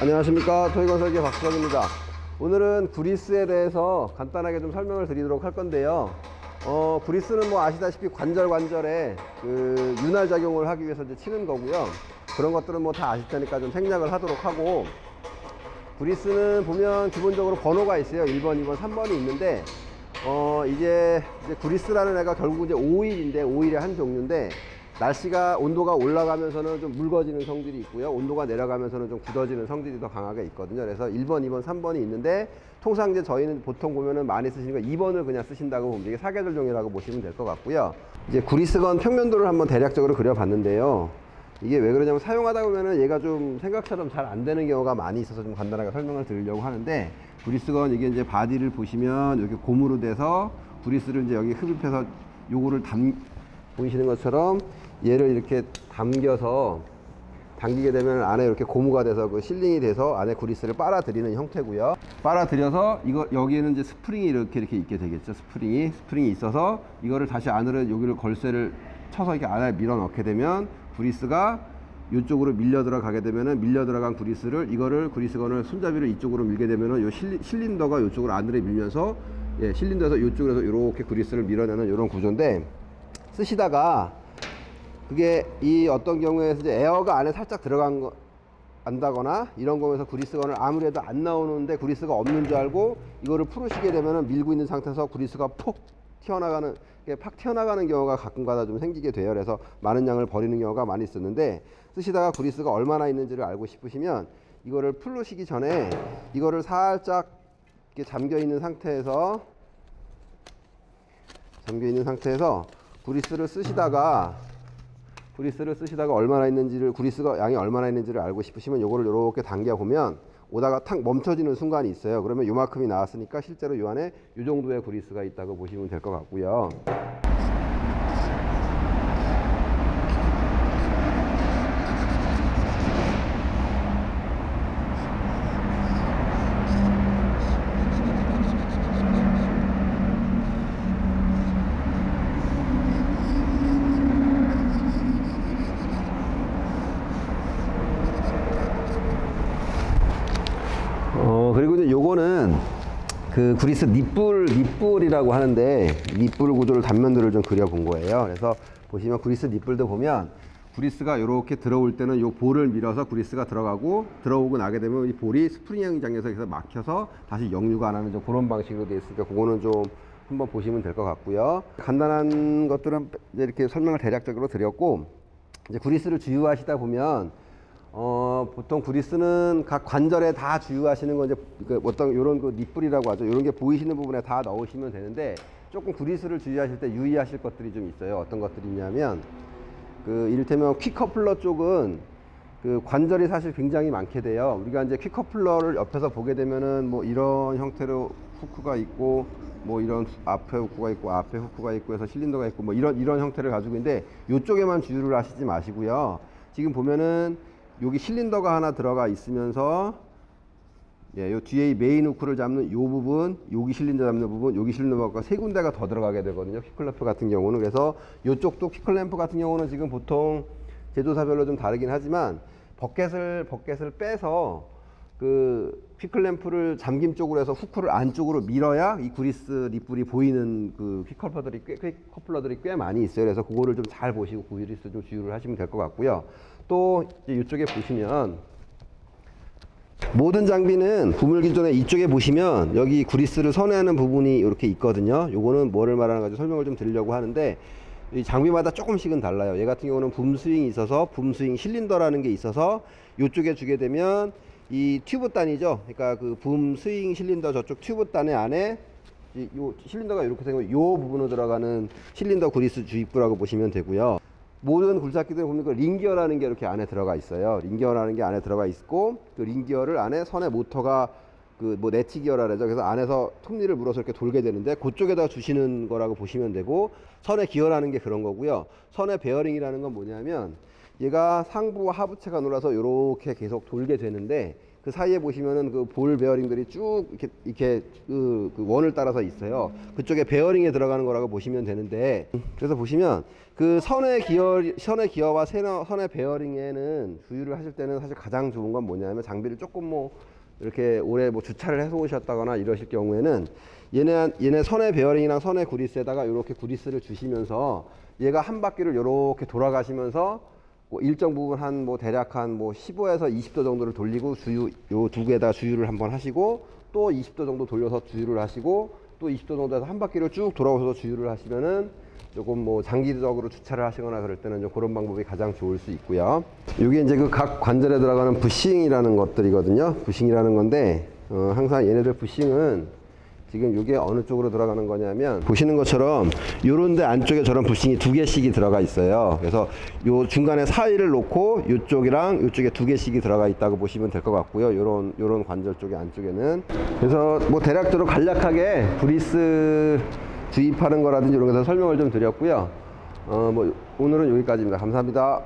안녕하십니까. 토이건설계 박수건입니다. 오늘은 구리스에 대해서 간단하게 좀 설명을 드리도록 할 건데요. 어, 구리스는 뭐 아시다시피 관절 관절에 그 윤활 작용을 하기 위해서 이제 치는 거고요. 그런 것들은 뭐 다 아실 테니까 좀 생략을 하도록 하고 구리스는 보면 기본적으로 번호가 있어요. 1번 2번 3번이 있는데 어 이제, 이제 구리스라는 애가 결국 이제 오일인데 오일의 한 종류인데 날씨가 온도가 올라가면서는 좀 묽어지는 성질이 있고요. 온도가 내려가면서는 좀 굳어지는 성질이 더 강하게 있거든요. 그래서 1번, 2번, 3번이 있는데 통상 이제 저희는 보통 보면은 많이 쓰시는 거 2번을 그냥 쓰신다고 보면 이게 사계절 종이라고 보시면 될 것 같고요. 이제 구리스건 평면도를 한번 대략적으로 그려봤는데요. 이게 왜 그러냐면 사용하다 보면은 얘가 좀 생각처럼 잘 안 되는 경우가 많이 있어서 좀 간단하게 설명을 드리려고 하는데 구리스건 이게 이제 바디를 보시면 이렇게 고무로 돼서 구리스를 이제 여기 흡입해서 요거를 담 보이시는 것처럼 얘를 이렇게 담겨서 당기게 되면 안에 이렇게 고무가 돼서 그 실링이 돼서 안에 구리스를 빨아들이는 형태고요. 빨아들여서 이거 여기에는 이제 스프링이 이렇게 이렇게 있게 되겠죠. 스프링이 스프링이 있어서 이거를 다시 안으로 여기를 걸쇠를 쳐서 이렇게 안에 밀어 넣게 되면 구리스가 이쪽으로 밀려 들어가게 되면은 밀려 들어간 구리스를 이거를 구리스건을 손잡이를 이쪽으로 밀게 되면은 요 실린더가 이쪽으로 안으로 밀면서 예, 실린더에서 이쪽에서 이렇게 구리스를 밀어내는 이런 구조인데 쓰시다가 그게 이 어떤 경우에 이제 에어가 안에 살짝 들어간 거 안다거나 이런 거에서 구리스건을 아무래도 안 나오는데 구리스가 없는 줄 알고 이거를 풀으시게 되면은 밀고 있는 상태에서 구리스가 폭 튀어나가는 팍 튀어나가는 경우가 가끔가다 좀 생기게 돼요. 그래서 많은 양을 버리는 경우가 많이 있었는데 쓰시다가 구리스가 얼마나 있는지를 알고 싶으시면 이거를 풀으시기 전에 이거를 살짝 이렇게 잠겨 있는 상태에서 잠겨 있는 상태에서 구리스를 쓰시다가 구리스를 쓰시다가 얼마나 있는지를 구리스가 양이 얼마나 있는지를 알고 싶으시면 요거를 이렇게 당겨 보면 오다가 탁 멈춰지는 순간이 있어요. 그러면 요만큼이 나왔으니까 실제로 요 안에 요 정도의 구리스가 있다고 보시면 될 것 같고요. 어 그리고 이제 요거는 그 구리스 닛불 닛불이라고 하는데 닛불 구조를 단면들을 좀 그려본 거예요. 그래서 보시면 구리스 닛불도 보면 구리스가 이렇게 들어올 때는 요 볼을 밀어서 구리스가 들어가고 들어오고 나게 되면 이 볼이 스프링 형장에서 여기서 막혀서 다시 역류가 안 하는 좀 그런 방식으로 되어 있으니까 그거는 좀 한번 보시면 될 것 같고요. 간단한 것들은 이렇게 설명을 대략적으로 드렸고 이제 구리스를 주유하시다 보면 어, 보통 구리스는 각 관절에 다 주유하시는 건 이제 그 어떤 요런 그 닛불이라고 하죠. 요런 게 보이시는 부분에 다 넣으시면 되는데 조금 구리스를 주유하실 때 유의하실 것들이 좀 있어요. 어떤 것들이 있냐면 그 이를테면 퀵커플러 쪽은 그 관절이 사실 굉장히 많게 돼요. 우리가 이제 퀵커플러를 옆에서 보게 되면은 뭐 이런 형태로 후크가 있고 뭐 이런 앞에 후크가 있고 앞에 후크가 있고 해서 실린더가 있고 뭐 이런 이런 형태를 가지고 있는데 이쪽에만 주유를 하시지 마시고요. 지금 보면은 여기 실린더가 하나 들어가 있으면서 예, 요 뒤에 이 메인 후크를 잡는 요 부분, 여기 실린더 잡는 부분, 여기 실린더가 세 군데가 더 들어가게 되거든요. 퀴클램프 같은 경우는 그래서 요쪽도 퀴클램프 같은 경우는 지금 보통 제조사별로 좀 다르긴 하지만 버켓을 버켓을 빼서 그 퀴클램프를 잠김 쪽으로 해서 후크를 안쪽으로 밀어야 이 구리스 립불이 보이는 그 퀴커플러들이 꽤, 퀴커플러들이 꽤 많이 있어요. 그래서 그거를 좀 잘 보시고 구리스 좀 주의를 하시면 될 것 같고요. 또 이쪽에 보시면 모든 장비는 부물 기존에 이쪽에 보시면 여기 구리스를 선회하는 부분이 이렇게 있거든요. 요거는 뭐를 말하는 건지 설명을 좀 드리려고 하는데 이 장비마다 조금씩은 달라요. 얘 같은 경우는 붐 스윙이 있어서 붐 스윙 실린더라는 게 있어서 이쪽에 주게 되면 이 튜브 단이죠. 그러니까 그 붐 스윙 실린더 저쪽 튜브 단의 안에 이, 요 실린더가 이렇게 생기면 요 부분으로 들어가는 실린더 구리스 주입구라고 보시면 되고요. 모든 굴착기들 보면 그 링기어라는 게 이렇게 안에 들어가 있어요. 링기어라는 게 안에 들어가 있고 그 링기어를 안에 선의 모터가 그 뭐 네티 기어라 그러죠. 그래서 안에서 톱니를 물어서 이렇게 돌게 되는데 그쪽에다 주시는 거라고 보시면 되고 선의 기어라는 게 그런 거고요. 선의 베어링이라는 건 뭐냐면 얘가 상부와 하부체가 놀아서 이렇게 계속 돌게 되는데 그 사이에 보시면은 그 볼 베어링들이 쭉 이렇게 이렇게 그, 그 원을 따라서 있어요. 그쪽에 베어링에 들어가는 거라고 보시면 되는데 그래서 보시면 그 선의 기어 선의 기어와 선의 베어링에는 주유를 하실 때는 사실 가장 좋은 건 뭐냐면 장비를 조금 뭐 이렇게 오래 뭐 주차를 해서 오셨다거나 이러실 경우에는 얘네 얘네 선의 베어링이랑 선의 구리스에다가 이렇게 구리스를 주시면서 얘가 한 바퀴를 이렇게 돌아가시면서 뭐 일정 부분 한 뭐 대략 한 뭐 15에서 20도 정도를 돌리고 주유 요 두 개에다 주유를 한번 하시고 또 20도 정도 돌려서 주유를 하시고 또 20도 정도에서 한 바퀴를 쭉 돌아오셔서 주유를 하시면은 조금 뭐 장기적으로 주차를 하시거나 그럴 때는 좀 그런 방법이 가장 좋을 수 있고요. 이게 이제 그 각 관절에 들어가는 부싱이라는 것들이거든요. 부싱이라는 건데 어, 항상 얘네들 부싱은 지금 이게 어느 쪽으로 들어가는 거냐면 보시는 것처럼 요런 데 안쪽에 저런 부싱이 두 개씩이 들어가 있어요. 그래서 요 중간에 사이를 놓고 요쪽이랑 요쪽에 두 개씩이 들어가 있다고 보시면 될 것 같고요. 요런 요런 관절 쪽의 안쪽에는 그래서 뭐 대략적으로 간략하게 브리스 주입하는 거라든지 이런 것에 설명을 좀 드렸고요. 어 뭐 오늘은 여기까지입니다. 감사합니다.